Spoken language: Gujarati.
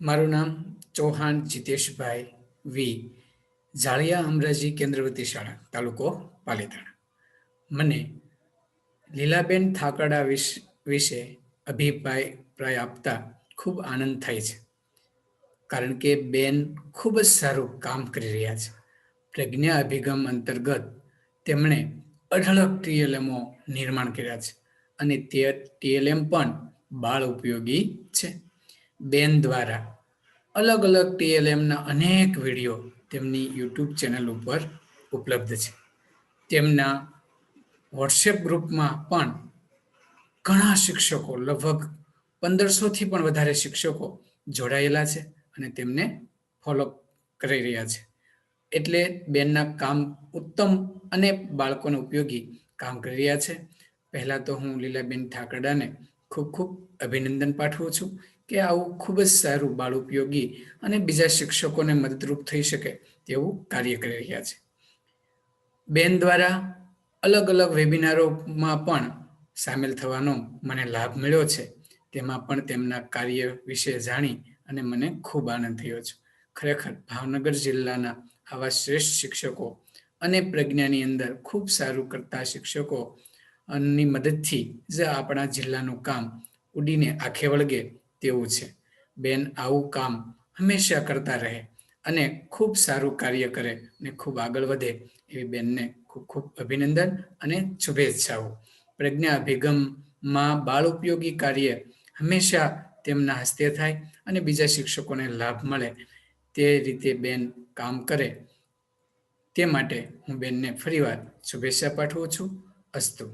મારું નામ ચૌહાણ જીતેશભાઈ વી, જાળિયા અમરાજી કેન્દ્રવતી શાળા, તાલુકો પાલીતાણા. મને લીલાબેન થાકડા વિશ અભિપ્રાય, પ્રાય આપતા ખૂબ આનંદ થાય છે. કારણ કે બેન ખૂબ જ સારું કામ કરી રહ્યા છે. પ્રજ્ઞા અભિગમ અંતર્ગત તેમણે અઢળક ટીએલએમઓ નિર્માણ કર્યા છે અને તે ટીએલએમ પણ બાળ ઉપયોગી છે. બેન દ્વારા અલગ અલગ ટીએલએમના અનેક વીડિયો તેમની યુટ્યુબ ચેનલ ઉપર ઉપલબ્ધ છે. તેમના વોટ્સએપ ગ્રુપમાં પણ ઘણા શિક્ષકો, લગભગ પંદરસોથી પણ વધારે શિક્ષકો જોડાયેલા છે અને તેમને ફોલો કરી રહ્યા છે. એટલે બેનના કામ ઉત્તમ અને બાળકોને ઉપયોગી કામ કરી રહ્યા છે. પહેલાં તો હું લીલાબેન ઠાકરડાને ખૂબ ખૂબ અભિનંદન પાઠવું છું કે આવું ખૂબ જ સારું બાળ ઉપયોગી અને બીજા શિક્ષકોને મદદરૂપ થઈ શકે તેવું કાર્ય કરી રહ્યા છે. બેન દ્વારા અલગ અલગ વેબિનારોમાં પણ સામેલ થવાનો મને લાભ મળ્યો છે. તેમાં પણ તેમના કાર્ય વિશે જાણી અને મને ખૂબ આનંદ થયો છે. ખરેખર ભાવનગર જિલ્લાના આવા શ્રેષ્ઠ શિક્ષકો અને પ્રજ્ઞાની અંદર ખૂબ સારું કરતા શિક્ષકો ની મદદથી જ આપણા જિલ્લાનું કામ ઉડીને આંખે વળગે તેવું છે. બેન આવું કામ હંમેશા કરતા રહે અને ખૂબ સારું કાર્ય કરે અને ખૂબ આગળ વધે એવી બેનને ખૂબ ખૂબ અભિનંદન અને શુભેચ્છાઓ. પ્રજ્ઞા અભિગમમાં બાળ ઉપયોગી કાર્ય હંમેશા તેમના હસ્તે થાય અને બીજા શિક્ષકોને લાભ મળે તે રીતે બેન કામ કરે તે માટે હું બેનને ફરીવાર શુભેચ્છા પાઠવું છું. અસ્તુ.